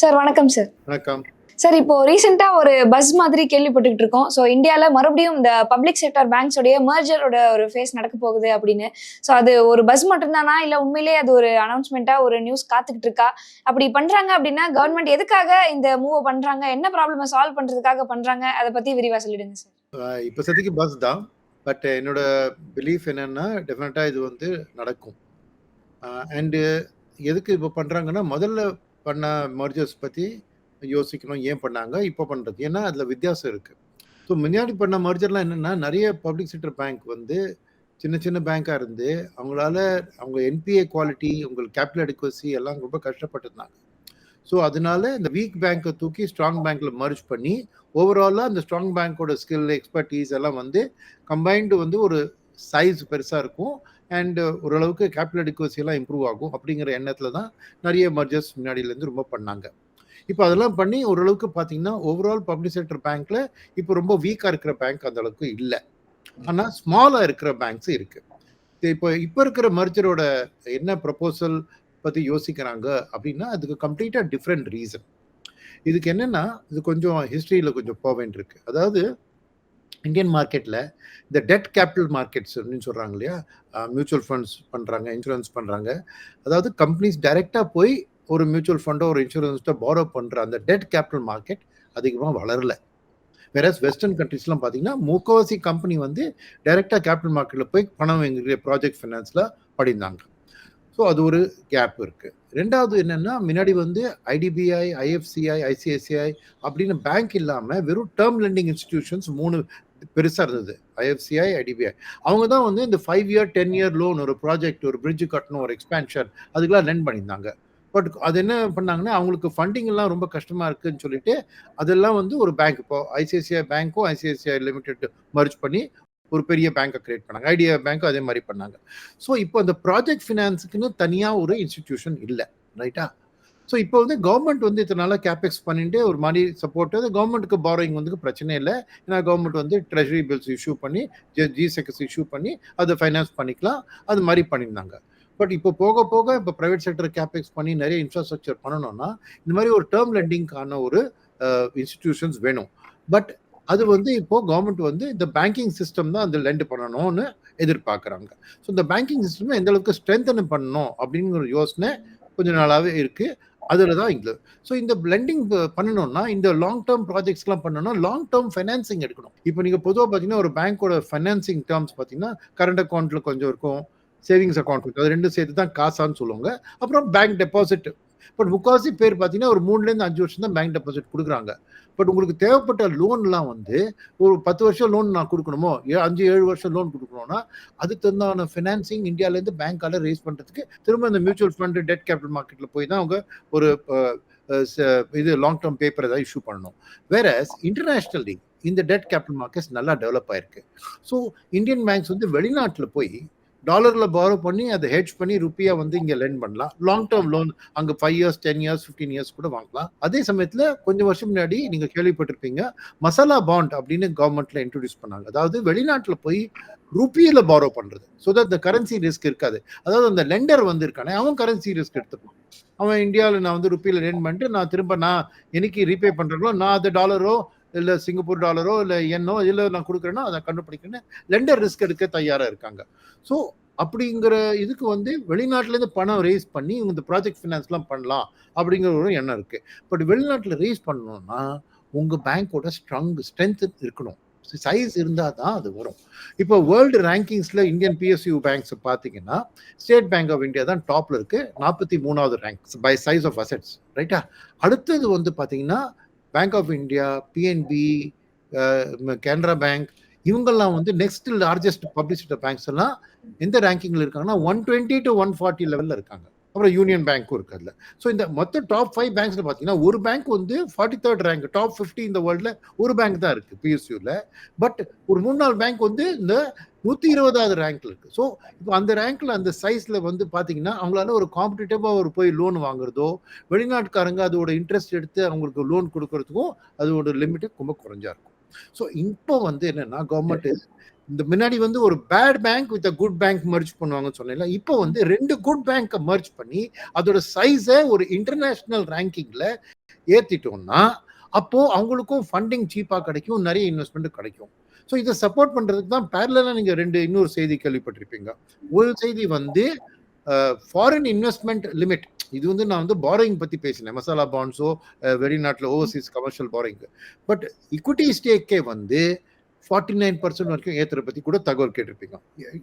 Sir வணக்கம் sir. வணக்கம். Sir இப்போ ரீசெண்டா ஒரு பஸ் மாதிரி கேள்விப்பட்டுக்கிட்டு இருக்கோம். ஸோ இந்தியாவில் மறுபடியும் இந்த பப்ளிக் செக்டர் பேங்க்ஸோடைய மர்ஜரோட ஒரு ஃபேஸ் நடக்க போகுது அப்படின்னு. ஸோ அது ஒரு பஸ் மட்டும்தானா? இல்லை உண்மையிலேயே அது ஒரு அனௌன்ஸ்மெண்ட்டா ஒரு நியூஸ் காத்துக்கிட்டு இருக்கா? அப்படி பண்றாங்க அப்படின்னா கவர்மெண்ட் எதுக்காக இந்த மூவ் பண்றாங்க? என்ன ப்ராப்ளமை சால்வ் பண்றதுக்காக பண்றாங்க? அதை பத்தி விரிவா சொல்லிடுங்க சார். இப்ப சதிக்கு பஸ் தான். பட் என்னோட பிலீஃப் என்னன்னா டெஃபினட்டா இது வந்து நடக்கும். அண்டு எதுக்கு இப்போ பண்றாங்கன்னா முதல்ல பண்ண மர்ஜர்ஸ் பத்தி யோசிக்கணும். ஏன் பண்ணாங்க? இப்போ பண்றது. ஏன்னா அதுல வித்தியாசம் இருக்கு. ஸோ முன்னாடி பண்ண மர்ஜர்லாம் என்னன்னா நிறைய பப்ளிக் செக்டர் பேங்க் வந்து சின்ன சின்ன பேங்காக இருந்து அவங்களால அவங்க என்பிஏ குவாலிட்டி உங்களுக்கு கேபிட்டல் அடிக்வசி எல்லாம் ரொம்ப கஷ்டப்பட்டிருந்தாங்க. ஸோ அதனால இந்த வீக் பேங்க்கை தூக்கி ஸ்ட்ராங் பேங்க்ல மர்ஜ் பண்ணி ஓவராலாக அந்த ஸ்ட்ராங் பேங்க்கோட ஸ்கில் எக்ஸ்பர்டீஸ் எல்லாம் வந்து கம்பைன்டு வந்து ஒரு சைஸ் பெருசாக இருக்கும். அண்ட் ஓரளவுக்கு கேபிட்டல் அடிக்குவசி எல்லாம் இம்ப்ரூவ் ஆகும் அப்படிங்கிற எண்ணத்தில் தான் நிறைய மர்ஜர்ஸ் முன்னாடியிலேருந்து ரொம்ப பண்ணாங்க. இப்போ அதெல்லாம் பண்ணி ஓரளவுக்கு பார்த்தீங்கன்னா ஓவரால் பப்ளிக் செக்டர் பேங்க்ல இப்போ ரொம்ப வீக்காக இருக்கிற பேங்க் அந்த அளவுக்கு இல்லை. ஆனால் ஸ்மாலாக இருக்கிற பேங்க்ஸ் இருக்கு. இப்போ இப்போ இருக்கிற மர்ஜரோட என்ன ப்ரப்போசல் பற்றி யோசிக்கிறாங்க அப்படின்னா அதுக்கு கம்ப்ளீட்டாக டிஃப்ரெண்ட் ரீசன் இதுக்கு என்னென்னா இது கொஞ்சம் ஹிஸ்ட்ரியில் கொஞ்சம் போக வேண்டியிருக்கு. அதாவது இந்தியன் மார்க்கெட்டில் இந்த டெட் கேபிட்டல் மார்க்கெட்ஸ் அப்படின்னு சொல்கிறாங்க இல்லையா? மியூச்சுவல் ஃபண்ட்ஸ் பண்ணுறாங்க இன்சூரன்ஸ் பண்ணுறாங்க அதாவது கம்பெனிஸ் டைரெக்டாக போய் ஒரு மியூச்சுவல் ஃபண்டோ ஒரு இன்சூரன்ஸ்ட்டோ பாரோ பண்ணுற அந்த டெட் கேபிட்டல் மார்க்கெட் அதிகமாக வளரல. வேறஸ் வெஸ்டர்ன் கண்ட்ரிஸ்லாம் பார்த்தீங்கன்னா முக்கவாசி கம்பெனி வந்து டைரெக்டாக கேபிட்டல் மார்க்கெட்டில் போய் பணம் எங்களுடைய ப்ராஜெக்ட் ஃபைனான்ஸில் படிந்தாங்க. ஸோ அது ஒரு கேப் இருக்குது ரெண்டாவது என்னென்னா முன்னாடி வந்து ஐடிபிஐ ஐஎஃப்சிஐ ஐசிஐசிஐ அப்படின்னு பேங்க் இல்லாமல் வெறும் டேர்ம் லெண்டிங் இன்ஸ்டிடியூஷன்ஸ் மூணு பெருசாக இருந்தது. ஐஎஃப்சிஐ ஐடிபிஐ அவங்க தான் வந்து இந்த five year ten year loan ஒரு ப்ராஜெக்ட் ஒரு பிரிட்ஜ் கட்டணும் ஒரு எக்ஸ்பேன்ஷன் அதுக்கெல்லாம் லென் பண்ணியிருந்தாங்க. பட் அது என்ன பண்ணாங்கன்னா அவங்களுக்கு ஃபண்டிங் எல்லாம் ரொம்ப கஷ்டமா இருக்குன்னு சொல்லிட்டு அதெல்லாம் வந்து ஒரு பேங்க் இப்போ ஐசிஐசிஐ பேங்க்கும் ஐசிஐசிஐ லிமிடெட் மர்ஜ் பண்ணி ஒரு பெரிய பேங்கை கிரியேட் பண்ணாங்க. ஐடியா பேங்க்கும் அதே மாதிரி பண்ணாங்க. ஸோ இப்போ அந்த ப்ராஜெக்ட் ஃபினான்ஸுக்குன்னு தனியாக ஒரு இன்ஸ்டிடியூஷன் இல்லை ரைட்டா ஸோ இப்போ வந்து கவர்மெண்ட் வந்து இதனால கேபெக்ஸ் பண்ணிட்டு ஒரு மணி சப்போர்ட் வந்து கவர்மெண்ட்டுக்கு பாரோயிங் வந்து பிரச்சனை இல்லை. ஏன்னா கவர்மெண்ட் வந்து ட்ரெஷரி பில்ஸ் இஷ்யூ பண்ணி ஜி செக்ஸ் இஷ்யூ பண்ணி அதை ஃபைனான்ஸ் பண்ணிக்கலாம். அது மாதிரி பண்ணியிருந்தாங்க. பட் இப்போ போக போக இப்போ ப்ரைவேட் செக்டர் கேபெக்ஸ் பண்ணி நிறைய இன்ஃப்ராஸ்ட்ரக்சர் பண்ணணும்னா இந்த மாதிரி ஒரு டேர்ம் லெண்டிங்கான ஒரு இன்ஸ்டிடியூஷன்ஸ் வேணும். பட் அது வந்து இப்போ கவர்மெண்ட் வந்து இந்த பேங்கிங் சிஸ்டம் தான் அந்த லெண்ட் பண்ணணும்னு எதிர்பார்க்குறாங்க. ஸோ இந்த பேங்கிங் சிஸ்டம் எந்த அளவுக்கு ஸ்ட்ரென்தன் பண்ணணும் அப்படிங்கிற ஒரு யோசனை கொஞ்ச நாளாகவே இருக்குது அதில் தான் இங்கே ஸோ இந்த பிளெண்டிங் பண்ணணும்னா இந்த லாங் டேர்ம் ப்ராஜெக்ட்ஸ்லாம் பண்ணணும்னா லாங் டேர்ம் ஃபைனான்சிங் எடுக்கணும். இப்போ நீங்கள் பொதுவாக பார்த்தீங்கன்னா ஒரு பேங்க்கோட ஃபைனான்சிங் டேர்ம்ஸ் பார்த்தீங்கன்னா கரண்ட் அக்கௌண்ட்டில் கொஞ்சம் இருக்கும் சேவிங்ஸ் அக்கௌண்ட் இருக்கும். அது ரெண்டும் சேர்த்து தான் காசான்னு சொல்லுவாங்க. அப்புறம் பேங்க் டெபாசிட் பட் முக்கால்வாசி பேர் பார்த்தீங்கன்னா ஒரு மூணுலேருந்து அஞ்சு வருஷம் தான் பேங்க் டெபாசிட் கொடுக்குறாங்க. பட் உங்களுக்கு தேவைப்பட்ட லோன்லாம் வந்து ஒரு பத்து வருஷம் லோன் நான் கொடுக்கணுமோ ஏ அஞ்சு ஏழு வருஷம் லோன் கொடுக்கணும்னா அதுக்கு தகுந்தான ஃபினான்சிங் இந்தியாவிலேருந்து பேங்க்கால ரேஸ் பண்ணுறதுக்கு திரும்ப இந்த மியூச்சுவல் ஃபண்டு டெட் கேபிட்டல் மார்க்கெட்டில் போய் தான் அவங்க ஒரு இது லாங் டேர்ம் பேப்பர் ஏதாவது இஷ்யூ பண்ணணும். வேற இன்டர்நேஷ்னலி இந்த டெட் கேபிட்டல் மார்க்கெட்ஸ் நல்லா டெவலப் ஆயிருக்கு. ஸோ இந்தியன் பேங்க்ஸ் வந்து வெளிநாட்டில் போய் டாலர்ல பாரோ பண்ணி அதை ஹெட்ஜ் பண்ணி ருப்பியா வந்து இங்க லென் பண்ணலாம். லாங் டேர்ம் லோன் அங்க five years ten years fifteen years கூட வாங்கலாம். அதே சமயத்துல கொஞ்சம் வருஷம் முன்னாடி நீங்க கேள்விப்பட்டிருப்பீங்க மசாலா பாண்ட் அப்படின்னு கவர்மெண்ட்ல இன்ட்ரோடியூஸ் பண்ணாங்க. அதாவது வெளிநாட்டுல போய் ருப்பியில பாரோ பண்றது. ஸோ தட் இந்த கரன்சி ரிஸ்க் இருக்காது. அதாவது அந்த லெண்டர் வந்து இருக்கானே அவன் கரன்சி ரிஸ்க் எடுத்துப்பான். அவன் இந்தியாவில் நான் வந்து ருப்பியில் லேன் பண்ணிட்டு நான் திரும்ப நான் என்னைக்கு ரீபே பண்றேங்களோ நான் அது டாலரோ இல்லை சிங்கப்பூர் டாலரோ இல்லை என்னோ இல்லை நான் கொடுக்குறேன்னா அதை கண்டுபிடிக்கிறேன்னு லெண்டர் ரிஸ்க் எடுக்க தயாராக இருக்காங்க. ஸோ அப்படிங்கிற இதுக்கு வந்து வெளிநாட்டிலேருந்து பணம் ரேஸ் பண்ணி இந்த ப்ராஜெக்ட் ஃபினான்ஸ்லாம் பண்ணலாம் அப்படிங்கிற ஒரு எண்ணம் இருக்குது பட் வெளிநாட்டில் ரேஸ் பண்ணணும்னா உங்கள் பேங்க்கோட ஸ்ட்ராங் ஸ்ட்ரென்த் இருக்கணும். சைஸ் இருந்தால் தான் அது வரும். இப்போ வேர்ல்டு ரேங்கிங்ஸில் இந்தியன் பிஎஸ்யூ பேங்க்ஸ் பார்த்தீங்கன்னா ஸ்டேட் பேங்க் ஆஃப் இந்தியா தான் டாப்பில் இருக்குது நாற்பத்தி மூணாவது ranks by size of assets ரைட்டா அடுத்தது வந்து பார்த்தீங்கன்னா Bank of India PNB Canara Bank இவங்கெல்லாம் வந்து நெக்ஸ்ட் லார்ஜஸ்ட் பப்ளிசிட்டி பேங்க்ஸ் எல்லாம் எந்த ரேங்கிங்ல இருக்காங்கன்னா one twenty to one forty லெவலில் இருக்காங்க. அப்புறம் யூனியன் பேங்க்கும் இருக்கு அதில். ஸோ இந்த மொத்த டாப் ஃபைவ் பேங்க்ஸ்ல பார்த்தீங்கன்னா ஒரு பேங்க் வந்து forty third rank top fifty இந்த வேர்ல்டில் ஒரு பேங்க் தான் இருக்கு பிஎஸ்யூவில் பட் ஒரு மூணு நாலு பேங்க் வந்து இந்த நூற்றி இருபதாவது ரேங்க்ல இருக்கு. ஸோ இப்போ அந்த ரேங்க்ல அந்த சைஸ்ல வந்து பார்த்தீங்கன்னா அவங்களால ஒரு காம்படிட்டிவாக ஒரு போய் லோன் வாங்குறதோ வெளிநாட்டுக்காரங்க அதோட இன்ட்ரெஸ்ட் எடுத்து அவங்களுக்கு லோன் கொடுக்கறதுக்கும் அதோட லிமிட்டு ரொம்ப குறைஞ்சா இருக்கும். ஸோ இப்போ வந்து என்னன்னா கவர்மெண்ட் இந்த முன்னாடி வந்து ஒரு bad bank with good bank merge பண்ணுவாங்கன்னு சொன்னேன்ல இப்போ வந்து ரெண்டு குட் பேங்கை மர்ஜ் பண்ணி அதோட சைஸை ஒரு இன்டர்நேஷ்னல் ரேங்கிங்ல ஏற்றிட்டோம்னா அப்போ அவங்களுக்கும் ஃபண்டிங் சீப்பாக கிடைக்கும் நிறைய இன்வெஸ்ட்மெண்ட் கிடைக்கும். ஸோ இதை சப்போர்ட் பண்ணுறதுக்கு தான் பேரலாக நீங்கள் ரெண்டு இன்னொரு செய்தி கேள்விப்பட்டிருப்பீங்க. ஒரு செய்தி வந்து ஃபாரின் இன்வெஸ்ட்மெண்ட் லிமிட் இது வந்து நான் வந்து பாரோயிங் பற்றி பேசினேன். மசாலா பாண்ட்ஸோ வெளிநாட்டில் overseas commercial borrowing but equity ஸ்டேக்கே வந்து ஃபார்ட்டி நைன் பர்சன்ட் வரைக்கும் ஏத்துற பத்தி கூட தகவல் கேட்டிருப்பீங்க.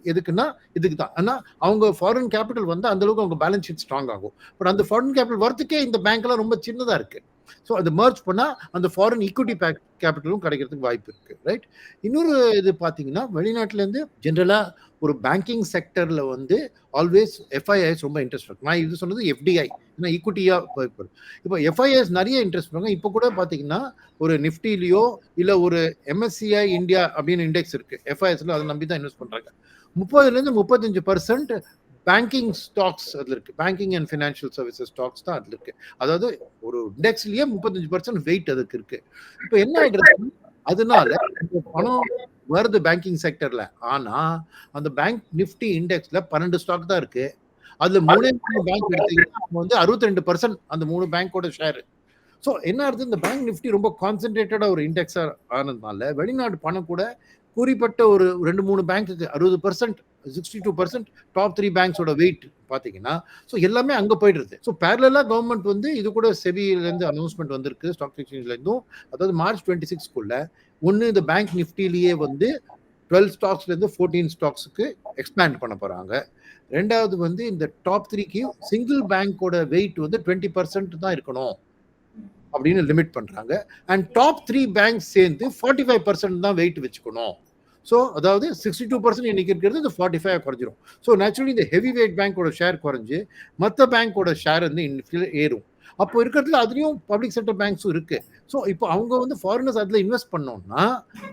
எதுக்குன்னா இதுக்கு தான். ஆனா அவங்க ஃபாரின் கேபிட்டல் வந்து அந்த அளவுக்கு அவங்க பேலன்ஸ் ஷீட் ஸ்ட்ராங் ஆகும். பட் அந்த ஃபாரின் கேபிட்டல் வரத்துக்கே இந்த பேங்க்லாம் ரொம்ப சின்னதா இருக்கு. ஸோ அது மர்ஜ் பண்ணால் அந்த ஃபாரின் ஈக்விட்டி பேக் கேபிட்டலும் கிடைக்கிறதுக்கு வாய்ப்பு இருக்குது ரைட் இன்னொரு இது பார்த்தீங்கன்னா வெளிநாட்டிலேருந்து ஜென்ரலாக ஒரு பேங்கிங் செக்டரில் வந்து ஆல்வேஸ் எஃப்ஐஐஸ் ரொம்ப இன்ட்ரெஸ்ட் இருக்கும் நான் இது சொன்னது எஃப்டிஐ ஏன்னா ஈக்குவிட்டியாக இப்போ எஃப்ஐஎஸ் நிறைய இன்ட்ரெஸ்ட் பண்ணுவாங்க இப்போ கூட பார்த்தீங்கன்னா ஒரு நிஃப்டிலேயோ இல்லை ஒரு எம்எஸ்சிஐ இந்தியா அப்படின்னு இண்டெக்ஸ் இருக்குது எஃப்ஐஎஸ்ல அதை நம்பி தான் இன்வெஸ்ட் பண்ணுறாங்க முப்பதுலேருந்து முப்பத்தஞ்சு பர்சன்ட் பேங்கிங் ஸ்டாக்ஸ் அதுல இருக்கு banking and financial services stocks தான் அதுல இருக்கு அதாவது ஒரு இண்டெக்ஸ்லயே முப்பத்தஞ்சு பர்சன்ட் வெயிட் அதுக்கு இருக்கு இப்போ என்ன ஆயிடுறது அதனால பணம் வருது பேங்கிங் செக்டர்ல ஆனா அந்த பேங்க் நிஃப்டி இண்டெக்ஸ்ல பன்னெண்டு ஸ்டாக் தான் இருக்கு. அதுல மூணே பேங்க் எடுத்தீங்கன்னா வந்து அறுபத்தி ரெண்டு பர்சன்ட் அந்த மூணு பேங்கோட ஷேர் ஸோ என்ன ஆகுது இந்த பேங்க் நிஃப்டி ரொம்ப கான்சென்ட்ரேட்டடா ஒரு இண்டெக்ஸா ஆனதுனால வெளிநாடு பணம் கூட குறிப்பிட்ட ஒரு ரெண்டு மூணு பேங்க்குக்கு அறுபது percent sixty two percent top three பேங்க்ஸோட weight பார்த்தீங்கன்னா ஸோ எல்லாமே அங்கே போயிடுது. ஸோ பேரலாக கவர்மெண்ட் வந்து இது கூட செபியிலேருந்து அனௌன்ஸ்மெண்ட் வந்திருக்கு ஸ்டாக் எக்ஸ்சேஞ்ச்லேருந்தும் அதாவது மார்ச் டுவெண்ட்டி சிக்ஸ்க்குள்ள ஒன்று இந்த பேங்க் நிஃப்டிலேயே வந்து டுவெல் ஸ்டாக்ஸ்லேருந்து ஃபோர்டீன் ஸ்டாக்ஸுக்கு எக்ஸ்பேண்ட் பண்ண போகிறாங்க ரெண்டாவது வந்து இந்த டாப் த்ரீக்கு சிங்கிள் பேங்க்கோட வெயிட் வந்து டுவெண்ட்டி பர்சன்ட் தான் இருக்கணும் அப்படின்னு லிமிட் பண்ணுறாங்க அண்ட் டாப் த்ரீ பேங்க் சேர்ந்து ஃபார்ட்டி ஃபைவ் பர்சன்ட் தான் வெயிட் வச்சுக்கணும். ஸோ அதாவது சிக்ஸ்டி டூ பர்சன்ட் இன்னைக்கு இருக்கிறது இந்த ஃபார்ட்டி ஃபைவ் குறைஞ்சிரும். ஸோ நேச்சுரலி இந்த ஹெவி வெயிட் பேங்கோட ஷேர் குறைஞ்சி மற்ற பேங்கோட ஷேர் வந்து இன்னும் ஏறும். அப்போ இருக்கிறதுல அதுலேயும் பப்ளிக் செக்டர் பேங்க்ஸும் இருக்கு. ஸோ இப்போ அவங்க வந்து ஃபாரினர்ஸ் அதில் இன்வெஸ்ட் பண்ணோம்னா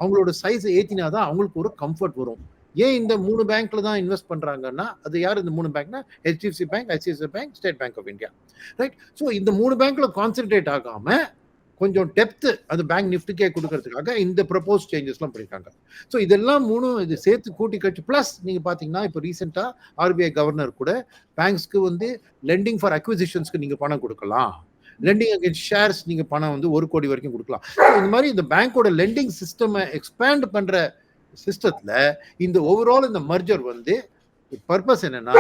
அவங்களோட சைஸ் ஏற்றினா தான் அவங்களுக்கு ஒரு கம்ஃபர்ட் வரும். ஏன் இந்த மூணு பேங்க்ல தான் இன்வெஸ்ட் பண்றாங்கன்னா அது யார் இந்த மூணு பேங்க்னா HDFC Bank ICICI Bank State Bank of India right so இந்த மூணு பேங்க்ல கான்சென்ட்ரேட் ஆகாம கொஞ்சம் டெப்த் அது பேங்க் நிஃப்டிக்கே கொடுக்கறதுக்காக இந்த ப்ரப்போஸ் சேஞ்சஸ்லாம் பண்ணியிருக்காங்க ஸோ இதெல்லாம் மூணும் இது சேர்த்து கூட்டி கட்சி ப்ளஸ் நீங்கள் பார்த்தீங்கன்னா இப்போ ரீசெண்டாக ஆர்பிஐ கவர்னர் கூட பேங்க்ஸ்க்கு வந்து லெண்டிங் ஃபார் அக்விசிஷன்ஸ்க்கு நீங்கள் பணம் கொடுக்கலாம். லெண்டிங் அகேன்ஸ்ட் ஷேர்ஸ் நீங்கள் பணம் வந்து ஒரு கோடி வரைக்கும் கொடுக்கலாம். இந்த மாதிரி இந்த பேங்க்கோட லெண்டிங் சிஸ்டமை எக்ஸ்பேண்ட் பண்ணுற சிஸ்டத்தில் இந்த ஓவரால் இந்த மர்ஜர் வந்து பர்பஸ் என்னன்னா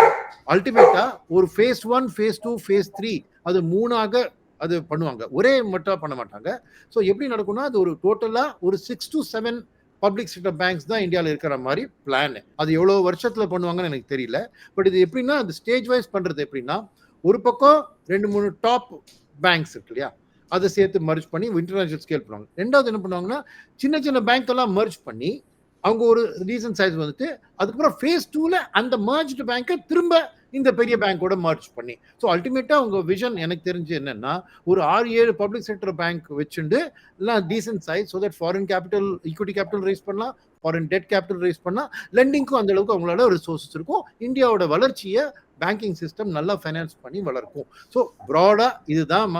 அல்டிமேட்டா ஒரு phase one phase two phase three அது மூணாக அது பண்ணுவாங்க. ஒரே மட்டும் பண்ண மாட்டாங்க. ஸோ எப்படி நடக்கும்னா அது ஒரு டோட்டலாக ஒரு six to seven public sector banks தான் இந்தியாவில் இருக்கிற மாதிரி பிளான் அது எவ்வளோ வருஷத்தில் பண்ணுவாங்கன்னு எனக்கு தெரியல. பட் இது எப்படின்னா அந்த ஸ்டேஜ் வைஸ் பண்ணுறது எப்படின்னா ஒரு பக்கம் ரெண்டு மூணு டாப் பேங்க்ஸ் இருக்கு இல்லையா? அதை சேர்த்து மர்ஜ் பண்ணி இன்டர்நேஷனல் ஸ்கேல் பண்ணுவாங்க. ரெண்டாவது என்ன பண்ணுவாங்கன்னா சின்ன சின்ன பேங்க் எல்லாம் மர்ஜ் பண்ணி அவங்க ஒரு ரீசன் சைஸ் வந்துட்டு அதுக்கப்புறம் ஃபேஸ் டூவில் அந்த மர்ஜ்டு பேங்க்கை திரும்ப இந்த பெரிய பேங்கோட மர்ச் பண்ணி. ஸோ அல்டிமேட்டா அவங்க விஷன் எனக்கு தெரிஞ்சு என்னன்னா ஒரு ஆறு ஏழு பப்ளிக் செக்டர் பேங்க் வச்சுண்டு எல்லாம் decent size so that foreign capital equity capital raise பண்ணலாம் ஃபாரின் டெட் கேபிட்டல் ரைஸ் பண்ணலாம். லெண்டிங்க்கும் அந்த அளவுக்கு அவங்களோட ரிசோர்ஸஸ் இருக்கும். இந்தியாவோட வளர்ச்சியை பேங்கிங் சிஸ்டம் நல்லா ஃபைனான்ஸ் பண்ணி வளர்க்கும். ஸோ ப்ராடாக இதுதான்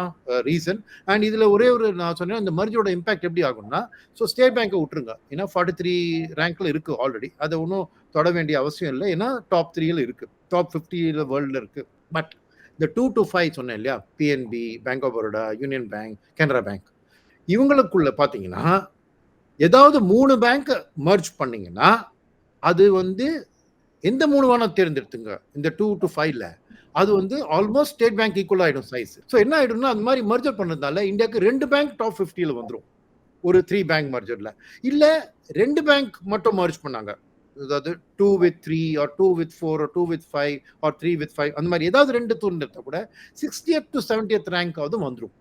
ரீசன் அண்ட் இதில் ஒரே ஒரு நான் சொன்னேன் இந்த மர்ஜோட இம்பாக்ட் எப்படி ஆகும்னா ஸோ ஸ்டேட் பேங்க்கை விட்டுருங்க. ஏன்னா ஃபார்ட்டி த்ரீ ரேங்க்ல இருக்கு ஆல்ரெடி அதை ஒன்றும் தொட வேண்டிய அவசியம் இல்லை. ஏன்னா டாப் த்ரீயில் இருக்குது டாப் ஃபிஃப்டியில் வேர்ல்டில் இருக்குது பட் இந்த டூ டு ஃபைவ் சொன்னேன் இல்லையா? PNB Bank of Baroda Union Bank Canara Bank இவங்களுக்குள்ள பார்த்தீங்கன்னா ஏதாவது மூணு பேங்க்கை மர்ஜ் பண்ணிங்கன்னா அது வந்து எந்த மூணு வேணால் தேர்ந்தெடுத்துங்க? இந்த டூ டு ஃபைவ்ல அது வந்து ஆல்மோஸ்ட் ஸ்டேட் பேங்க் ஈக்குவல் ஆகிடும் சைஸ் ஸோ என்ன ஆகிடும்னா அந்த மாதிரி மர்ஜர் பண்ணுறதால இந்தியாவுக்கு ரெண்டு பேங்க் டாப் ஃபிஃப்டியில் வந்துடும் ஒரு த்ரீ பேங்க் மர்ஜரில் இல்லை ரெண்டு பேங்க் மட்டும் மர்ஜ் பண்ணாங்க. அதாவது two with three or two with four two with five or three with five அந்த மாதிரி ஏதாவது ரெண்டு தூண்டு எடுத்தால் கூட சிக்ஸ்டியத் டு செவன்டியத் ரேங்காவது வந்துடும்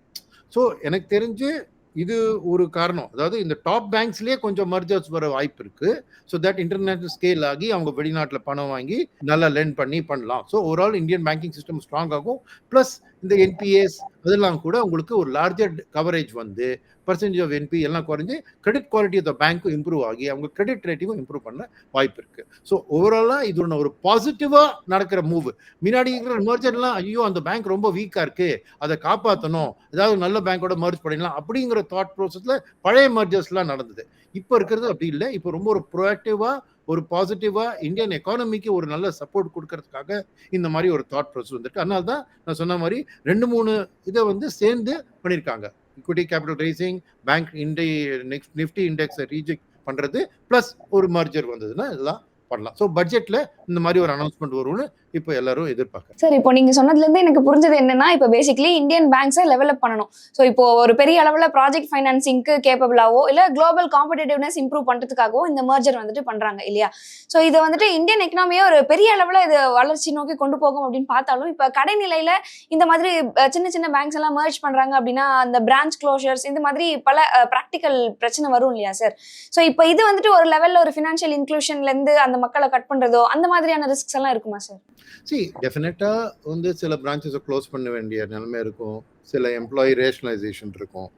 ஸோ எனக்கு தெரிஞ்சு இது ஒரு காரணம். அதாவது இந்த டாப் பேங்க்ஸ்லேயே கொஞ்சம் மர்ஜர்ஸ் வர வாய்ப்பு இருக்கு. ஸோ தட் இன்டர்நேஷனல் ஸ்கேல் ஆகி அவங்க வெளிநாட்டில் பணம் வாங்கி நல்லா லேர்ன் பண்ணி பண்ணலாம். So overall Indian banking system strong ஆகும். ப்ளஸ் இந்த என்பிஎஸ் அதெல்லாம் கூட உங்களுக்கு ஒரு லார்ஜர் கவரேஜ் வந்து பர்சன்டேஜ் ஆஃப் என்பி எல்லாம் குறைஞ்சி கிரெடிட் குவாலிட்டி ஆஃப் த பேங்க்கும் இம்ப்ரூவ் ஆகி அவங்க கிரெடிட் ரேட்டிங்கும் இம்ப்ரூவ் பண்ண வாய்ப்பு இருக்கு. ஸோ ஓவராலாக இது ஒன்று ஒரு பாசிட்டிவாக நடக்கிற மூவ் முன்னாடி இருக்கிற மெர்ஜர்லாம் ஐயோ அந்த பேங்க் ரொம்ப வீக்காக இருக்கு அதை காப்பாற்றணும் ஏதாவது நல்ல பேங்கோட மர்ஜ் பண்ணிடலாம் அப்படிங்கிற தாட் ப்ராசஸில் பழைய மர்ஜர்ஸ்லாம் நடந்தது. இப்போ இருக்கிறது அப்படி இல்லை. இப்போ ரொம்ப ஒரு ப்ரொஆக்டிவாக ஒரு பாசிட்டிவாக இந்தியன் எக்கானமிக்கு ஒரு நல்ல சப்போர்ட் கொடுக்கறதுக்காக இந்த மாதிரி ஒரு தாட் ப்ரோசஸ் வந்துட்டு அதனால தான் நான் சொன்ன மாதிரி ரெண்டு மூணு இதை வந்து சேர்ந்து பண்ணியிருக்காங்க. இக்விட்டி கேபிட்டல் ரைசிங் பேங்க் இண்டை நெக்ஸ்ட் நிஃப்டி இண்டெக்ஸை ரீஜெக்ட் பண்ணுறது ப்ளஸ் ஒரு மர்ஜர் வந்ததுன்னா இதெல்லாம் பண்ணலாம். ஸோ பட்ஜெட்டில் இந்த மாதிரி ஒரு அனௌன்ஸ்மெண்ட் வரும்னு இப்போ எல்லாரும் எதிர்பார்க்கறாங்க. சார் இப்போ நீங்க சொன்னதுலேருந்து எனக்கு புரிஞ்சது என்னன்னா இப்போ பேசிக்கலி இந்தியன் பேங்க்ஸை லெவலப் பண்ணணும். ஸோ இப்போ ஒரு பெரிய அளவில் ப்ராஜெக்ட் ஃபைனான்சிங்க்கு கேப்பபிளாவோ இல்லை குளோபல் காம்படேட்டிவ்னஸ் இம்ப்ரூவ் பண்ணுறதுக்காகவும் இந்த மர்ஜர் வந்துட்டு பண்றாங்க இல்லையா? ஸோ இதை வந்துட்டு இந்தியன் எக்கனாமியை ஒரு பெரிய அளவில் இது வளர்ச்சி நோக்கி கொண்டு போகும் அப்படின்னு பார்த்தாலும் இப்போ கடைநிலையில இந்த மாதிரி சின்ன சின்ன பேங்க்ஸ் எல்லாம் மர்ஜ் பண்றாங்க அப்படின்னா அந்த பிரான்ச் க்ளோஷர்ஸ் இந்த மாதிரி பல ப்ராக்டிக்கல் பிரச்சனை வரும் இல்லையா சார் ஸோ இப்போ இது வந்துட்டு ஒரு லெவலில் ஒரு ஃபினான்ஷியல் இன்க்ளூஷன்லேருந்து அந்த மக்களை கட் பண்றதோ அந்த மாதிரியான ரிஸ்க்ஸ் எல்லாம் இருக்குமா சார் சி டெஃபினட்டாக வந்து சில பிரான்ச்சஸை க்ளோஸ் பண்ண வேண்டிய நிலைமை இருக்கும். சில எம்ப்ளாயி ரேஷனலைசேஷன் இருக்கும்.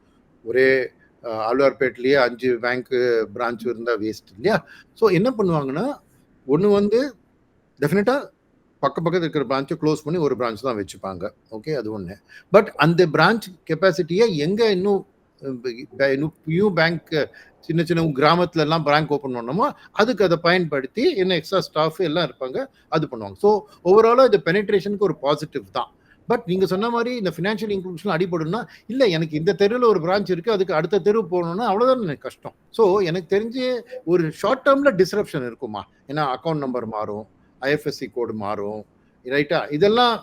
ஒரே ஆழ்வார்பேட்லேயே அஞ்சு பேங்க்கு பிரான்ச் இருந்தால் வேஸ்ட் இல்லையா? ஸோ என்ன பண்ணுவாங்கன்னா ஒன்று வந்து டெஃபினட்டாக பக்க பக்கத்தில் இருக்கிற பிரான்ச்சை க்ளோஸ் பண்ணி ஒரு பிரான்ச் தான் வச்சுப்பாங்க. ஓகே அது ஒன்று பட் அந்த பிரான்ச் கெப்பாசிட்டியை எங்கே இன்னும் நியூ பேங்க் சின்ன சின்ன கிராமத்துல எல்லாம் பேங்க் ஓப்பன் பண்ணோமோ அதுக்கு அதை பயன்படுத்தி என்ன எக்ஸ்ட்ரா ஸ்டாஃப் எல்லாம் இருப்பாங்க அது பண்ணுவாங்க. ஸோ ஓவராலாக இது பெனிட்ரேஷனுக்கு ஒரு பாசிட்டிவ் தான். பட் நீங்க சொன்ன மாதிரி இந்த ஃபினான்ஷியல் இன்க்ளூஷன் அடிபடும்னா இல்லை எனக்கு இந்த தெருவில் ஒரு பிரான்ச் இருக்கு அதுக்கு அடுத்த தெரு போகணும்னா அவ்வளோதான் எனக்கு கஷ்டம். ஸோ எனக்கு தெரிஞ்சு ஒரு ஷார்ட் டேர்ம்ல டிஸ்ரப்ஷன் இருக்குமா? ஏன்னா அக்கௌண்ட் நம்பர் மாறும் ஐஎஃப்எஸ்சி கோடு மாறும் ரைட்டா? இதெல்லாம்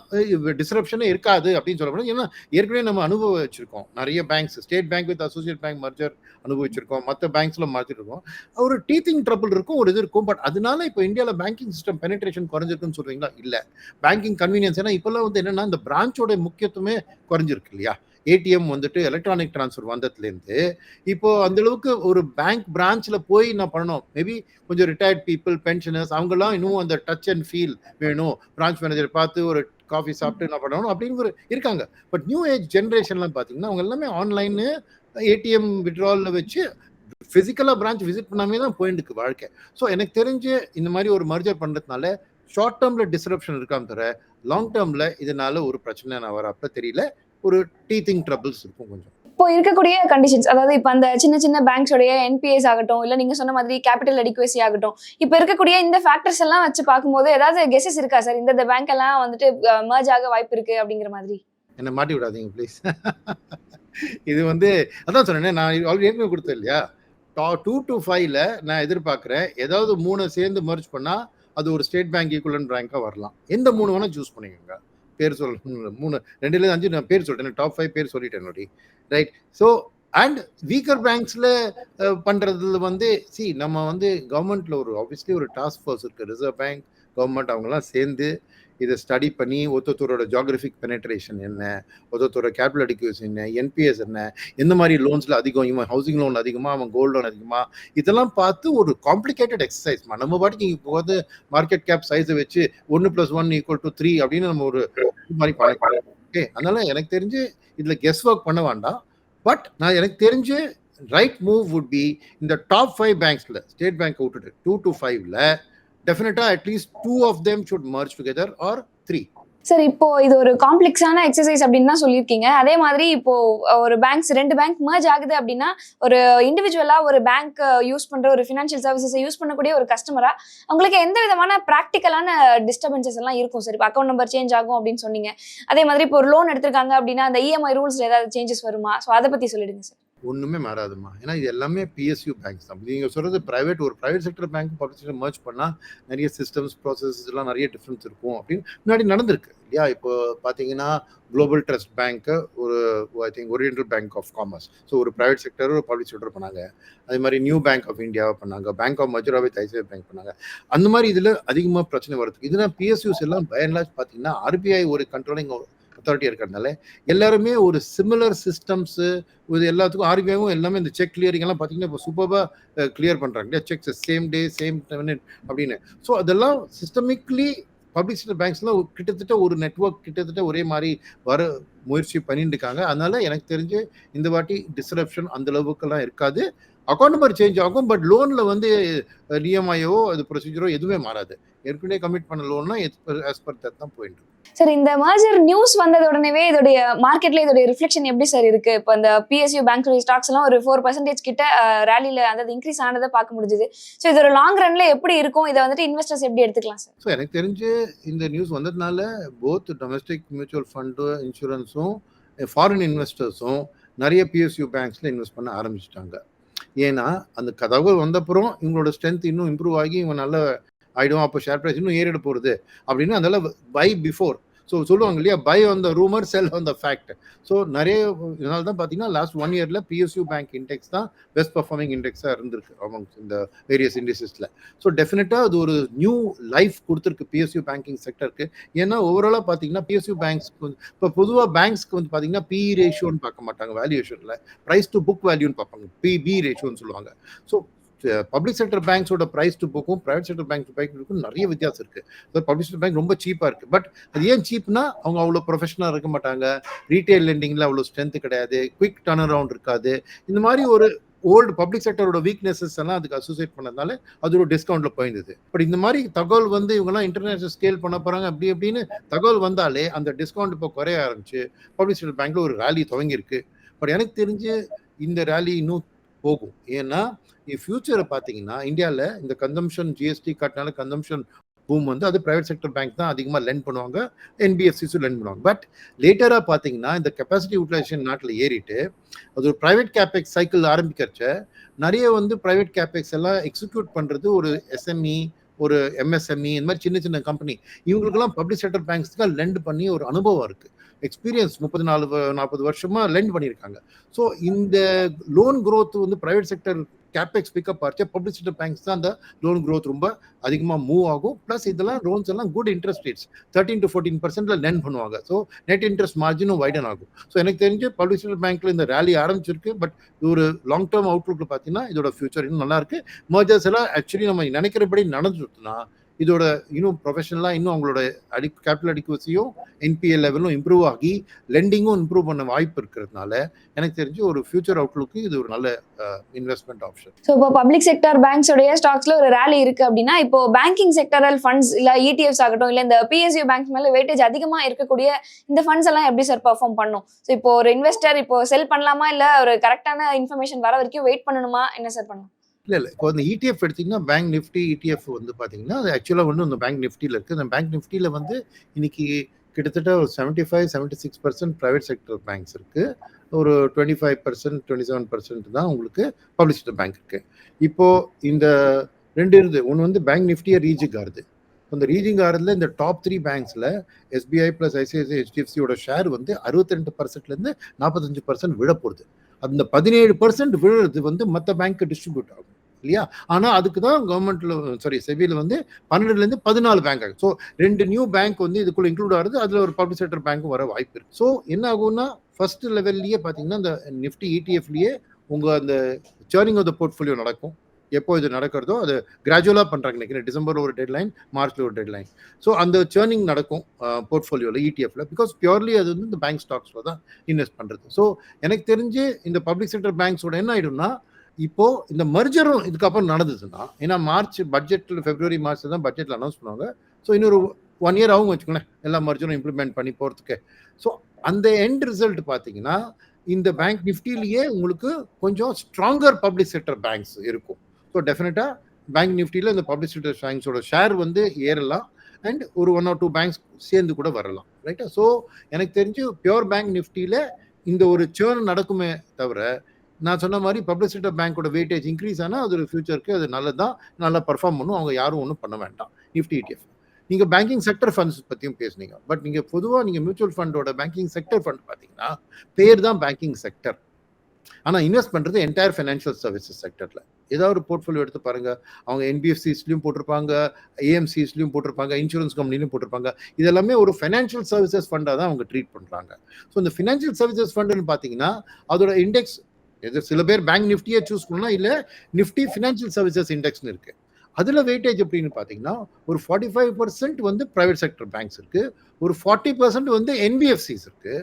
டிஸ்ரப்ஷனே இருக்காது அப்படின்னு சொல்ல முடியும் ஏன்னா ஏற்கனவே நம்ம அனுபவிச்சிருக்கோம். நிறைய banks state bank with associate bank merger அனுபவிச்சிருக்கோம். மற்ற பேங்க்ஸ்ல மாற்றிருக்கோம் ஒரு டீத்திங் ட்ரபிள் இருக்கும் ஒரு இது இருக்கும். பட் அதனால இப்போ இந்தியாவில் பேங்கிங் சிஸ்டம் பெனிட்ரேஷன் குறைஞ்சிருக்குன்னு சொல்றீங்களா? இல்லை. பேங்கிங் கன்வீனியன்ஸ் ஏன்னா இப்போல்லாம் வந்து என்னன்னா இந்த பிரான்ச்சோட முக்கியத்துவமே குறைஞ்சிருக்கு இல்லையா? ஏடிஎம் வந்துட்டு எலக்ட்ரானிக் ட்ரான்ஸ்ஃபர் வந்ததுலேருந்து இப்போ அந்த அளவுக்கு ஒரு பேங்க் பிரான்ச்சில் போய் நான் பண்ணணும்? மேபி கொஞ்சம் ரிட்டையர்ட் பீப்புள் பென்ஷனர்ஸ் அவங்கெல்லாம் இன்னும் அந்த டச் அண்ட் ஃபீல் வேணும். பிரான்ச் மேனேஜர் பார்த்து ஒரு காஃபி சாப்பிட்டு என்ன பண்ணணும்? அப்படின்னு ஒரு இருக்காங்க. பட் நியூ ஏஜ் ஜென்ரேஷன்லாம் பார்த்தீங்கன்னா அவங்க எல்லாமே ஆன்லைனு ஏடிஎம் விட்ராலில் வச்சு ஃபிசிக்கலாக பிரான்ச் விசிட் பண்ணாமே தான் போயிட்டுருக்கு வாழ்க்கை. ஸோ எனக்கு தெரிஞ்சு இந்த மாதிரி ஒரு மர்ஜர் பண்ணுறதுனால ஷார்ட் டேர்மில் டிஸ்ரப்ஷன் இருக்காம தவிர லாங் டேர்மில் இதனால ஒரு பிரச்சனை நான் வரப்ப தெரியல. ஒரு டீத்திங் ட்ரபிள்ஸ் இருக்கும் கொஞ்சம். இப்போ இருக்கக்கூடிய கண்டிஷன்ஸ் அதாவது இப்போ அந்த சின்ன சின்ன பேங்க்ஸோடைய என்பிஎஸ் ஆகட்டும் இல்லை நீங்க சொன்ன மாதிரி கேபிட்டல் அடிக்குவசி ஆகட்டும் இப்போ இருக்கக்கூடிய இந்த ஃபேக்டர்ஸ் எல்லாம் வச்சு பார்க்கும்போது ஏதாவது கெஸஸ் இருக்கா சார் இந்த பேங்க் எல்லாம் வந்துட்டு மர்ஜ் ஆக வாய்ப்பு இருக்கு அப்படிங்கிற மாதிரி. என்னை மாட்டி விடாதீங்க ப்ளீஸ் இது வந்து அதான் சொன்னேன் நான் ஆல்ரெடி ஏற்கனவே கொடுத்தேன் இல்லையா? டூ டு ஃபைவ்ல நான் எதிர்பார்க்குறேன் ஏதாவது மூணு சேர்ந்து மர்ஜ் பண்ணா அது ஒரு ஸ்டேட் பேங்க் ஈக்குவலன் பேங்காக வரலாம். எந்த மூணு வேணா சூஸ் பண்ணிக்கோங்க. பேர் சொல் மூணு ரெண்டுலேருந்து அஞ்சு நான் பேர் சொல்லிட்டேன் டாப் ஃபைவ் பேர் சொல்லிட்டேன் நோடி ரைட் ஸோ அண்ட் வீக்கர் பேங்க்ஸில் பண்ணுறதுல வந்து சி நம்ம வந்து கவர்மெண்ட்டில் ஒரு ஆப்வியஸ்லி ஒரு டாஸ்க் ஃபோர்ஸ் இருக்குது ரிசர்வ் பேங்க் கவர்மெண்ட் அவங்கெல்லாம் சேர்ந்து இதை ஸ்டடி பண்ணி ஒருத்தத்தோரோட ஜாகிரபிக் பெனட்ரேஷன் என்ன ஒருத்தத்தோட கேபிட்டல் அடிக்யூஸ் என்ன என்பிஎஸ் என்ன எந்த மாதிரி லோன்ஸில் அதிகம் இவன் ஹவுசிங் லோன் அதிகமாக அவன் கோல்டு லோன் அதிகமாக இதெல்லாம் பார்த்து ஒரு காம்ப்ளிகேட்டட் எக்ஸசைஸ் நம்ம பாட்டுக்கு இப்போ வந்து மார்க்கெட் கேப் சைஸை வச்சு ஒன்று plus one equal to three அப்படின்னு நம்ம ஒரு மாதிரி பண்ண ஓகே அதனால எனக்கு தெரிஞ்சு இதுல கெஸ் ஒர்க் பண்ண வேண்டாம். பட் நான் எனக்கு தெரிஞ்சு ரைட் மூவ் வுட் பி இந்த டாப் ஃபைவ் பேங்க்ஸ்ல ஸ்டேட் பேங்க் விட்டுட்டு டூ டு ஃபைவ்ல definitely at least two of them should merge together or three sir இப்போ இது ஒரு காம்ப்ளெக்ஸான எக்ஸசைஸ் அப்படின்னு தான் சொல்லியிருக்கீங்க. அதே மாதிரி இப்போ ஒரு பேங்க்ஸ் ரெண்டு பேங்க் மர்ஜ் ஆகுது அப்படின்னா ஒரு இண்டிவிஜுவலா ஒரு பேங்க் யூஸ் பண்ற ஒரு ஃபினான்ஷியல் சர்வீசஸை யூஸ் பண்ணக்கூடிய ஒரு கஸ்டமரா உங்களுக்கு எந்த விதமான ப்ராக்டிக்கலான டிஸ்டர்பன்சஸ் எல்லாம் இருக்கும்? சார் இப்போ அக்கௌண்ட் நம்பர் சேஞ்ச் ஆகும் அப்படின்னு சொன்னீங்க. அதே மாதிரி இப்போ ஒரு லோன் எடுத்திருக்காங்க அப்படின்னா அந்த இஎம்ஐ ரூல்ஸ்ல ஏதாவது சேஞ்சஸ் வருமா? ஸோ அதை பத்தி சொல்லிடுங்க சார் ஒன்றுமே மாறாதுமா ஏன்னா இது எல்லாமே பிஎஸ்யூ பேங்க்ஸ் தான். நீங்கள் சொல்கிறது ப்ரைவேட் ஒரு private sector bank public sector merge பண்ணால் நிறைய சிஸ்டம்ஸ் ப்ராசஸஸ் எல்லாம் நிறைய டிஃப்ரென்ஸ் இருக்கும் அப்படின்னு முன்னாடி நடந்திருக்கு இல்லையா? இப்போ பார்த்தீங்கன்னா குளோபல் ட்ரஸ்ட் பேங்க்கு ஒரு I think oriental bank of commerce so ஒரு ப்ரைவேட் செக்டர் ஒரு பப்ளிக் செக்டர் பண்ணாங்க. அதே மாதிரி நியூ பேங்க் ஆஃப் இந்தியாவை பண்ணாங்க. Bank of Madura with ICI bank பண்ணாங்க. அந்த மாதிரி இதில் அதிகமாக பிரச்சனை வருது இதுனா பிஎஸ்யூஸ் எல்லாம் பயன்லாஜ் பார்த்தீங்கன்னா ஆர்பிஐ ஒரு கண்ட்ரோலிங் அத்தாரிட்டி இருக்கிறதுனால எல்லாருமே ஒரு சிமிலர் சிஸ்டம்ஸு இது எல்லாத்துக்கும் ஆர்பிஐவும் எல்லாமே இந்த செக் கிளியரிங் எல்லாம் பார்த்தீங்கன்னா இப்போ சூப்பராக கிளியர் பண்ணுறாங்க இல்லையா? Cheques same day same minute அப்படின்னு. ஸோ அதெல்லாம் சிஸ்டமிக்லி பப்ளிக் செக்டர் பேங்க்ஸ்லாம் கிட்டத்தட்ட ஒரு நெட்ஒர்க் கிட்டத்தட்ட ஒரே மாதிரி வர முயற்சி பண்ணிட்டு இருக்காங்க அதனால எனக்கு தெரிஞ்சு இந்த வாட்டி டிஸ்ரப்ஷன் அந்த அளவுக்குலாம் இருக்காது. அக்கௌண்ட் நம்பர் சேஞ்ச் ஆகும் பட் லோன்ல வந்து டிஎம்ஐயோ அது ப்ரொசீஜரோ எதுவுமே மாறாது. ஏற்கனவே கமிட் பண்ண லோன்னா ஆஸ் பர் தட் தான் போயிட்டு. சார் இந்த மர்ஜர் நியூஸ் வந்தது உடனே இதோடைய மார்க்கெட்ல இதோடைய ரிஃப்ளெக்ஷன் எப்படி சார் இருக்கு? இப்போ இந்த பிஎஸ்யூ பேங்க் ஸ்டாக்ஸ் எல்லாம் ஒரு ஃபோர் பர்சன்டேஜ் கிட்ட ரேலியில அந்த இன்க்ரீஸ் ஆனதை பார்க்க முடிஞ்சுது. ஸோ இது ஒரு லாங் ரன்ல எப்படி இருக்கும்? இதை வந்துட்டு இன்வெஸ்டர்ஸ் எப்படி எடுத்துக்கலாம் சார் ஸோ எனக்கு தெரிஞ்சு இந்த நியூஸ் வந்ததுனால போத் டொமஸ்டிக் மியூச்சுவல் ஃபண்டு இன்வெஸ்டர்ஸும் ஃபாரின் இன்வெஸ்டர்ஸும் நிறைய பிஎஸ்யூ பேங்க்ஸில் இன்வெஸ்ட் பண்ண ஆரம்பிச்சிட்டாங்க. ஏன்னா அந்த தகவல் வந்தப்புறம் இவங்களோட ஸ்ட்ரென்த் இன்னும் இம்ப்ரூவ் ஆகி இவங்க நல்ல ஆகிடும் அப்போ ஷேர் ப்ரைஸ் இன்னும் ஏறிட போகிறது அப்படின்னு அதெல்லாம் பை பிஃபோர் ஸோ சொல்லுவாங்க இல்லையா buy on the rumour sell on the fact so நிறைய இதனால தான் பார்த்தீங்கன்னா லாஸ்ட் ஒன் இயரில் பிஎஸ்யூ பேங்க் இண்டெக்ஸ் தான் பெஸ்ட் பர்ஃபார்மிங் இண்டெக்ஸாக இருந்திருக்கு அவங்க இந்த வேரியஸ் இண்டஸ்ட்ரீஸில் ஸோ டெஃபினட்டாக அது ஒரு நியூ லைஃப் கொடுத்துருக்கு பிஎஸ்யூ பேங்கிங் செக்டருக்கு ஏன்னா ஓவராலாக பார்த்தீங்கன்னா பிஎஸ்யூ பேங்க்ஸ்க்கு வந்து இப்போ பொதுவாக பேங்க்ஸ்க்கு வந்து பார்த்தீங்கன்னா பி ரேஷியோன்னு பார்க்க மாட்டாங்க வேல்யூஷனில் ப்ரைஸ் டு புக் வேல்யூன்னு பார்ப்பாங்க பி ரேஷியோன்னு சொல்லுவாங்க. ஸோ பப்ளிக் செக்டர் பேங்க்ஸோட ப்ரைஸ் டு புக்கும் ப்ரைவேட் செக்டர் பேங்க் டு பேங்க்கும் நிறைய வித்தியாசம் இருக்கு. பப்ளிக் செக்டர் பேங்க் ரொம்ப சீப்பாக இருக்குது பட் அது ஏன் சீப்னா அவங்க அவ்வளோ ப்ரொஃபஷனலாக இருக்க மாட்டாங்க. ரீட்டைல் லெண்டிங்கில் அவ்வளோ ஸ்ட்ரென்த் கிடையாது. குவிக் டர்ன் அரவுண்ட் இருக்காது. இந்த மாதிரி ஒரு ஓல்டு பப்ளிக் செக்டரோட வீக்னஸஸ் எல்லாம் அதுக்கு அசோசியேட் பண்ணதுனால அது ஒரு டிஸ்கவுண்ட்ல போயிருந்தது. பட் இந்த மாதிரி தகவல் வந்து இவங்கெல்லாம் இன்டர்நேஷனல் ஸ்கேல் பண்ண போறாங்க அப்படி அப்படின்னு தகவல் வந்தாலே அந்த டிஸ்கவுண்ட் இப்போ குறைய ஆரம்பிச்சு பப்ளிக் செக்டர் பேங்க்ல ஒரு ரேலி துவங்கியிருக்கு. பட் எனக்கு தெரிஞ்சு இந்த ரேலி இன்னும் போகும். ஏன்னா ஃபியூச்சரை பார்த்தீங்கன்னா இந்தியாவில் இந்த கன்சம்ஷன் ஜிஎஸ்டி கட்டினால கன்சம்ஷன் பூம் வந்து அது ப்ரைவேட் செக்டர் பேங்க் தான் அதிகமாக லென் பண்ணுவாங்க என்பிஎஃப்சிஸும் லென் பண்ணுவாங்க. பட் லேட்டராக பார்த்தீங்கன்னா இந்த கெப்பாசிட்டி யூட்டிலைசேஷன் நாட்டில் ஏறிட்டு அது ஒரு ப்ரைவேட் கேபெக்ஸ் சைக்கிள் ஆரம்பிக்கிறச்ச நிறைய வந்து ப்ரைவேட் கேபெக்ஸ் எல்லாம் எக்ஸிக்யூட் பண்ணுறது ஒரு எஸ்எம்இ ஒரு எம்எஸ்எம்இ இந்த மாதிரி சின்ன சின்ன கம்பெனி இவங்களுக்கெல்லாம் பப்ளிக் செக்டர் பேங்க்ஸ்க்கு லெண்ட் பண்ணி ஒரு அனுபவம் இருக்குது எக்ஸ்பீரியன்ஸ் முப்பத்தி நாலு நாற்பது வருஷமா லெண்ட் பண்ணியிருக்காங்க. ஸோ இந்த லோன் க்ரோத் வந்து பிரைவேட் செக்டர் கேபெக்ஸ் பிக்கப் ஆச்சு பப்ளிக் செக்டர் பேங்க்ஸ் தான் அந்த லோன் க்ரோத் ரொம்ப அதிகமாக மூவ் ஆகும். ப்ளஸ் இதெல்லாம் லோன்ஸ் எல்லாம் good interest rates thirteen to fourteen பர்சன்ட்ல lend பண்ணுவாங்க. ஸோ நெட் இன்ட்ரெஸ்ட் மார்ஜினும் வைடன் ஆகும். ஸோ எனக்கு தெரிஞ்சு பப்ளிக் செக்டர் பேங்க்ல இந்த ரேலி ஆரம்பிச்சிருக்கு. பட் ஒரு லாங் டேர்ம் அவுட்லுக்கில் பார்த்தீங்கன்னா இதோட ஃபியூச்சர் இன்னும் நல்லா இருக்கு. மர்ஜர்ஸ் எல்லாம் ஆக்சுவலி நம்ம நினைக்கிறபடி நடந்துட்டுனா இதோட இன்னும் ப்ரொஃபஷனலாக இன்னும் அவங்களோட அடி கேபிட்டல் அடிக்குவசியும் என்பிஎல் லெவலும் இம்ப்ரூவ் ஆகி லெண்டிங்கும் இம்ப்ரூவ் பண்ண வாய்ப்பு இருக்கிறதுனால எனக்கு தெரிஞ்சு ஒரு ஃபியூச்சர் அவுட்லுக்கு இது ஒரு நல்ல இன்வெஸ்ட்மெண்ட் ஆப்ஷன் ஸோ இப்போ பப்ளிக் செக்டர் பேங்க்ஸோடைய ஸ்டாக்ஸ்ல ஒரு ரேலி இருக்கு அப்படின்னா இப்போ பேங்கிங் செக்டரல் ஃபண்ட்ஸ் இல்ல இடிஎஃப்ஸ் ஆகட்டும் இல்லை இந்த பிஎஸ்யூ பேங்க் மேலே வெயிட்டேஜ் அதிகமா இருக்கக்கூடிய இந்த ஃபண்ட்ஸ் எல்லாம் எப்படி சார் பர்ஃபார்ம் பண்ணும்? ஸோ இப்போ ஒரு இன்வெஸ்டர் இப்போ செல் பண்ணலாமா? இல்ல ஒரு கரெக்டான இன்ஃபர்மேஷன் வர வரைக்கும் வெயிட் பண்ணணுமா? என்ன சார் பண்ணலாம்? இல்லை இல்லை. இப்போ அந்த இடிஎஃப் எடுத்தீங்கன்னா பேங்க் நிஃப்டி இடிஎஃப் வந்து பார்த்தீங்கன்னா அது ஆக்சுவலாக வந்து அந்த பேங்க் நிஃப்டியில் இருக்குது அந்த பேங்க் நிஃப்டியில் வந்து இன்னைக்கு கிட்டத்தட்ட ஒரு seventy five seventy six percent private sector banks இருக்குது ஒரு twenty five percent twenty seven percent தான் உங்களுக்கு பப்ளிக் செக்டர் பேங்க் இருக்குது இப்போது இந்த ரெண்டு இருந்து ஒன்று வந்து பேங்க் நிஃப்டியை ரீஜிங் ஆறுது. அந்த ரீஜிங் ஆறுதில் இந்த டாப் த்ரீ பேங்க்ஸில் எஸ்பிஐ ப்ளஸ் ஐசிஐசிஐ ஹெச்டிஎஃப்சியோட ஷேர் வந்து அறுபத்தி ரெண்டு பர்சன்ட்லேருந்து நாற்பத்தஞ்சு பர்சன்ட் விழ போகுது அந்த பதினேழு பர்சன்ட் விழுறது வந்து மற்ற பேங்க்கு டிஸ்ட்ரிபியூட் ஆகும். இல்லையா? ஆனால் அதுக்கு தான் கவர்மெண்ட்ல சாரி செபியில் வந்து பன்னெண்டுலேருந்து பதினாலு பேங்க் ஆகும் ஸோ ரெண்டு நியூ பேங்க் வந்து இதுக்குள்ள இன்க்ளூட் ஆகுது அதில் ஒரு பப்ளிக் செக்டர் பேங்க்கும் வர வாய்ப்பு இருக்கு. ஸோ என்ன ஆகும்னா ஃபர்ஸ்ட் லெவல்லையே பார்த்தீங்கன்னா இந்த நிஃப்டி இடிஎஃப்லேயே உங்கள் அந்த சேர்னிங் ஆஃப் த போர்ட்ஃபோலியோ நடக்கும். எப்போ இது நடக்கிறதோ அது கிராஜுவலாக பண்ணுறாங்க நினைக்கிறேன் டிசம்பர் ஒரு டெட்லைன் மார்ச்ல ஒரு டெட்லைன் ஸோ அந்த சேர்னிங் நடக்கும் போர்ட்ஃபோலியோவில் இடிஎஃப்ல பிகாஸ் பியூர்லி அது வந்து இந்த பேங்க் ஸ்டாக்ஸில் தான் இன்வெஸ்ட் பண்ணுறது ஸோ எனக்கு தெரிஞ்சு இந்த பப்ளிக் செக்டர் பேங்க்ஸோட என்ன ஆகிடும்னா இப்போ இந்த மர்ஜரும் இதுக்கப்புறம் நடந்ததுன்னா ஏன்னா மார்ச் பட்ஜெட்டில் பிப்ரவரி மார்ச் தான் பட்ஜெட்டில் அனௌன்ஸ் பண்ணுவாங்க. ஸோ இன்னொரு ஒன் இயர் ஆகும் வச்சுக்கோங்களேன். எல்லா மர்ஜரும் இம்ப்ளிமெண்ட் பண்ணி போகிறதுக்கு ஸோ அந்த எண்ட் ரிசல்ட் பார்த்தீங்கன்னா இந்த பேங்க் நிஃப்டிலேயே உங்களுக்கு கொஞ்சம் ஸ்ட்ராங்கர் பப்ளிக் செக்டர் பேங்க்ஸ் இருக்கும். ஸோ டெஃபினட்டாக பேங்க் நிஃப்டியில் இந்த பப்ளிக் செக்டர் பேங்க்ஸோட ஷேர் வந்து ஏறலாம். அண்ட் ஒரு ஒன் ஆர் டூ பேங்க்ஸ் சேர்ந்து கூட வரலாம். ரைட்டா ஸோ எனக்கு தெரிஞ்சு பியோர் பேங்க் நிஃப்டியில் இந்த ஒரு சேர்ன் நடக்குமே தவிர நான் சொன்ன மாதிரி பப்ளிக் செக்டர் பேங்கோட வெயிட்டேஜ் இன்க்ரீஸ் ஆனால் அது ஒரு ஃபியூச்சருக்கு அது நல்லதான் நல்லா பர்ஃபார்ம் பண்ணும். அவங்க யாரும் ஒன்றும் பண்ண வேண்டாம். நிஃப்டி இடிஎஃப் நீங்கள் பேங்கிங் செக்டர் ஃபண்ட்ஸ் பற்றியும் பேசுனீங்க. பட் நீங்கள் பொதுவாக நீங்கள் மியூச்சுவல் ஃபண்டோட பேங்கிங் செக்டர் ஃபண்ட் பார்த்தீங்கன்னா பேர் தான் பேங்கிங் செக்டர் ஆனால் இன்வெஸ்ட் பண்ணுறது என்டையர் ஃபைனான்ஷியல் சர்வீசஸ் செக்டரில் ஏதாவது ஒரு போர்ட்ஃபோலியோ எடுத்து பாருங்கள் அவங்க என்பிஎஃப்சிஸ்லையும் போட்டிருப்பாங்க ஏஎம்சிஸ்லையும் போட்டிருப்பாங்க இன்சூரன்ஸ் கம்பெனிலையும் போட்டிருப்பாங்க. இதெல்லாமே ஒரு ஃபைனான்ஷியல் சர்வீசஸ் ஃபண்டாக தான் அவங்க ட்ரீட் பண்ணுறாங்க ஸோ இந்த ஃபினான்ஷியல் சர்வீசஸ் ஃபண்டுன்னு பார்த்தீங்கன்னா அதோட இண்டெக்ஸ் எது சில பேர் பேங்க் நிஃப்டியே சூஸ் பண்ணலாம் இல்லை நிஃப்டி ஃபினான்ஷியல் சர்வீசஸ் இண்டெக்ஸ்னு இருக்கு. அதில் வெயிட்டேஜ் எப்படின்னு பார்த்தீங்கன்னா ஒரு ஃபார்ட்டி ஃபைவ் பர்சன்ட் வந்து ப்ரைவேட் செக்டர் பேங்க்ஸ் இருக்கு. ஒரு ஃபார்ட்டி பர்சன்ட் வந்து என்பிஎஃப்சிஸ் இருக்கு.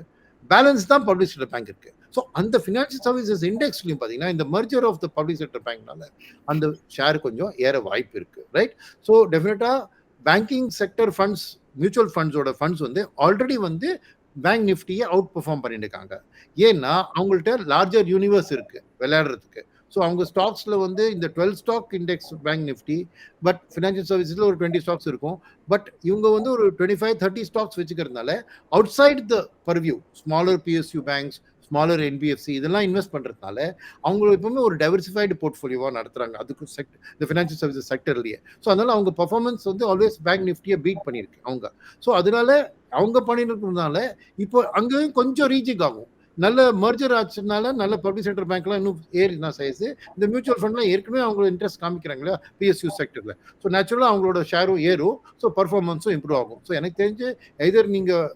பேலன்ஸ் தான் பப்ளிக் செக்டர் பேங்க் இருக்கு. ஸோ அந்த ஃபினான்ஷியல் சர்வீசஸ் இண்டெக்ஸ்லையும் பார்த்தீங்கன்னா இந்த merger of the public sector பேங்க்னால அந்த ஷேர் கொஞ்சம் ஏற வாய்ப்பு இருக்கு ரைட் ஸோ டெஃபினட்டாக பேங்கிங் செக்டர் ஃபண்ட்ஸ் மியூச்சுவல் ஃபண்ட்ஸோட ஃபண்ட்ஸ் வந்து ஆல்ரெடி வந்து பேங்க் நிஃப்டியை அவுட் பெர்ஃபார்ம் பண்ணிட்டு இருக்காங்க ஏன்னா அவங்கள்ட்ட லார்ஜர் யூனிவர்ஸ் இருக்கு விளையாடுறதுக்கு. ஸோ அவங்க ஸ்டாக்ஸில் வந்து இந்த twelve stock index bank Nifty but financial சர்வீஸில் ஒரு டுவெண்ட்டி ஸ்டாக்ஸ் இருக்கும். பட் இவங்க வந்து ஒரு twenty five thirty stocks வச்சுக்கிறதுனால outside the purview smaller PSU banks smaller NBFC இதெல்லாம் இன்வெஸ்ட் பண்ணுறதுனால அவங்க எப்பவுமே ஒரு டைவர்சிஃபைடு போர்ட்ஃபோலியோவாக நடத்துகிறாங்க அதுக்கு செக்ட் இந்த ஃபினான்ஷியல் சர்வீசஸ் செக்டர்லேயே ஸோ அதனால அவங்க பர்ஃபார்மன்ஸ் வந்து ஆல்வேஸ் பேங்க் நிஃப்டியை பீட் பண்ணியிருக்கு அவங்க. ஸோ அதனால அவங்க பண்ணிருக்கிறதுனால இப்போ அங்கேயும் கொஞ்சம் ரீச்சிங் ஆகும். நல்ல மர்ஜர் ஆச்சுனால நல்ல பப்ளிக் செக்டர் பேங்க்லாம் இன்னும் ஏறினா சைஸ் இந்த மியூச்சுவல் ஃபண்ட்லாம் ஏற்கனவே அவங்க இன்ட்ரெஸ்ட் காமிக்கிறாங்களா பிஎஸ்யூ செக்டரில் ஸோ நேச்சுரலாக அவங்களோட ஷேரும் ஏறும். ஸோ பர்ஃபார்மன்ஸும் இம்ப்ரூவ் ஆகும். ஸோ எனக்கு தெரிஞ்சு எதர் நீங்கள்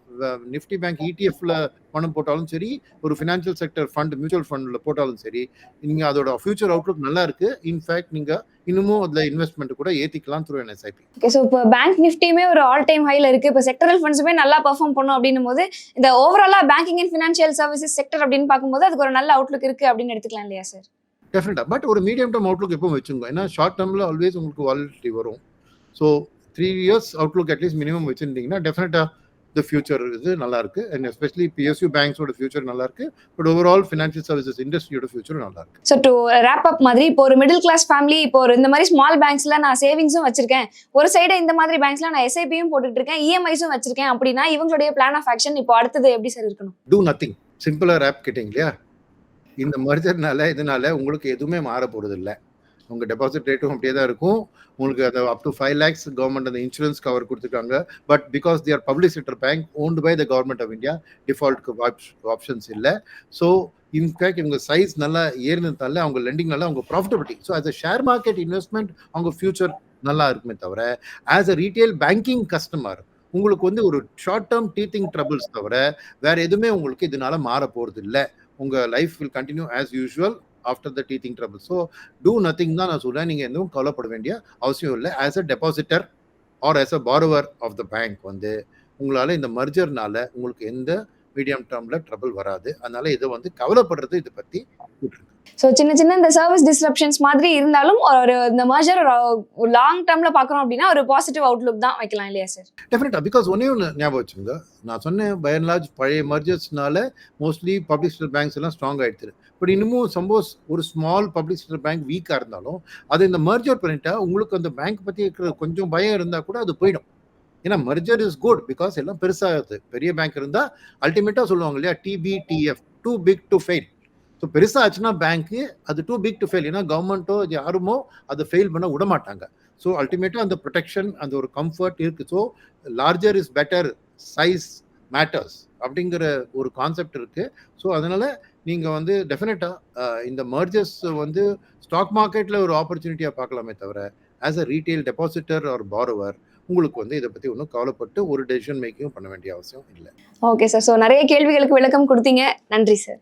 நிஃப்டி பேங்க் இடிஎஃப்ல பணம் போட்டாலும் சரி ஒரு ஃபினான்ஷியல் செக்டர் ஃபண்ட் மியூச்சுவல் ஃபண்டில் போட்டாலும் சரி நீங்கள் அதோட ஃபியூச்சர் அவுட்லுக் நல்லா இருக்கு. இன்ஃபேக்ட் நீங்கள் இன்னமும் அதில் இன்வெஸ்ட்மெண்ட் கூட ஏற்றிக்கலாம் த்ரூ என்எஸ்ஐபி ஓகே ஸோ இப்போ பேங்க் நிஃப்டியுமே ஒரு ஆல் டைம் ஹைல இருக்கு. இப்போ செக்டரல் ஃபண்ட்ஸுமே நல்லா பெர்ஃபார்ம் பண்ணும் அப்படின்னும் போது இந்த ஓவராலா banking and financial services sector அப்படின்னு பார்க்கும்போது அதுக்கு ஒரு நல்ல அவுட்லுக் இருக்கு அப்படின்னு எடுத்துக்கலாம் இல்லையா சார் டெஃபினட்டா பட் ஒரு மீடியம் டேர்ம் அவுட்லுக் எப்பவும் வச்சுங்க ஏன்னா ஷார்ட் டேர்மில் ஆல்வேஸ் உங்களுக்கு வாலிட்டி வரும். So three years outlook at least minimum வச்சுருந்தீங்கன்னா டெஃபினட்டா த ஃபியூச்சர் இது நல்லா இருக்கு அண்ட் எஸ்பெஷலி பிஎஸ்யூ பேங்க்ஸோட ஃபியூச்சர் நல்லா இருக்கு பட் ஓவரால் ஃபினான்ஷியல் சர்வீசஸ் இண்டஸ்ட்ரியோட ஃபியூச்சர் நல்லா இருக்கு ஸோ டு ரேப் அப் மாதிரி இப்போ ஒரு மிடில் கிளாஸ் ஃபேமிலி இப்போ ஒரு இந்த மாதிரி ஸ்மால் பேங்க்ஸ்ல நான் சேவிங்ஸும் வச்சிருக்கேன். ஒரு சைடு இந்த மாதிரி பேங்க்ஸ்ல நான் எஸ்ஐபியும் போட்டுட்டு இருக்கேன் இஎம்ஐஸும் வச்சிருக்கேன் அப்படின்னா இவங்களுடைய பிளான் ஆஃப் ஆக்ஷன் இப்போ அடுத்தது எப்படி சார் இருக்கணும்? டூ நத்திங் சிம்பிளாக ரேப் கேட்டிங்க இல்லையா? இந்த மர்ஜர்னால இதனால உங்களுக்கு எதுவுமே மாற போகிறது இல்லை உங்கள் டெபாசிட் ரேட்டும் அப்படியே தான் இருக்கும். உங்களுக்கு அந்த up to five lakhs government அந்த இன்சூரன்ஸ் கவர் கொடுத்துருக்காங்க. But because they are public sector bank owned by the government of India டிஃபால்ட்க்கு options இல்லை. ஸோ இன்ஃபேக்ட் இவங்க சைஸ் நல்லா ஏறினதால அவங்க லெண்டிங்னால அவங்க profitability so as a share market investment அவங்க ஃபியூச்சர் நல்லா இருக்குமே தவிர as a retail banking customer உங்களுக்கு வந்து ஒரு ஷார்ட் டேர்ம் டீத்திங் ட்ரபிள்ஸ் தவிர வேற எதுவுமே உங்களுக்கு இதனால மாற போறது இல்லை உங்க life will continue as usual after the teething trouble so do nothing தான் நான் சொல்கிறேன் நீங்கள் எதுவும் கவலைப்பட வேண்டிய அவசியம் இல்லை. As a depositor or as a borrower of the bank வந்து உங்களால் இந்த மர்ஜர்னால உங்களுக்கு எந்த மீடியம் டேர்மில் ட்ரபிள் வராது. அதனால இதை வந்து கவலைப்படுறது இதை பற்றி விட்டுருங்க ஸோ சின்ன சின்ன இந்த சர்வீஸ் டிஸ்ரப்ஷன்ஸ் மாதிரி இருந்தாலும் ஒரு இந்த மர்ஜர் ஒரு லாங் டேர்ம்ல பார்க்கறோம் அப்படின்னா ஒரு பாசிட்டிவ் அவுட்லுக் தான் வைக்கலாம் இல்லையா சார் டெஃபினட்டா பிகாஸ் ஒன்னே ஒன்று ஞாபகம் வச்சுங்க நான் சொன்னேன் பை அண்ட் லார்ஜ் பழைய மர்ஜர்ஸ்னால மோஸ்ட்லி பப்ளிக் செக்டர் பேங்க்ஸ் எல்லாம் ஸ்ட்ராங் ஆயிடுச்சு பட் இன்னமும் சப்போஸ் ஒரு ஸ்மால் பப்ளிக் செக்டர் பேங்க் வீக்காக இருந்தாலும் அதை இந்த மர்ஜர் பண்ணிட்டா உங்களுக்கு அந்த பேங்க் பற்றி இருக்கிற கொஞ்சம் பயம் இருந்தால் கூட அது போயிடும். ஏன்னா மர்ஜர் இஸ் குட் பிகாஸ் எல்லாம் பெருசாகுது. பெரிய பேங்க் இருந்தால் அல்டிமேட்டாக சொல்லுவாங்க இல்லையா டிபிடிஎஃப் too big to fail so பெருசாக ஆச்சுன்னா பேங்க்கு அது டூ பிக் டு ஃபெயில் ஏன்னா கவர்மெண்ட்டோ யாருமோ அதை ஃபெயில் பண்ண விட மாட்டாங்க ஸோ அல்டிமேட்டாக அந்த ப்ரொடெக்ஷன் அந்த ஒரு கம்ஃபர்ட் இருக்குது so larger is better size matters அப்படிங்கிற ஒரு கான்செப்ட் இருக்கு. ஸோ அதனால நீங்கள் வந்து டெஃபினட்டாக இந்த மர்ஜர்ஸ் வந்து ஸ்டாக் மார்க்கெட்டில் ஒரு ஆப்பர்ச்சுனிட்டியாக பார்க்கலாமே தவிர as a retail depositor or borrower உங்களுக்கு வந்து இதை பற்றி ஒன்றும் கவலைப்பட்டு ஒரு டெசிஷன் மேக்கிங் பண்ண வேண்டிய அவசியம் இல்லை. ஓகே சார் ஸோ நிறைய கேள்விகளுக்கு விளக்கம் கொடுத்தீங்க. நன்றி சார்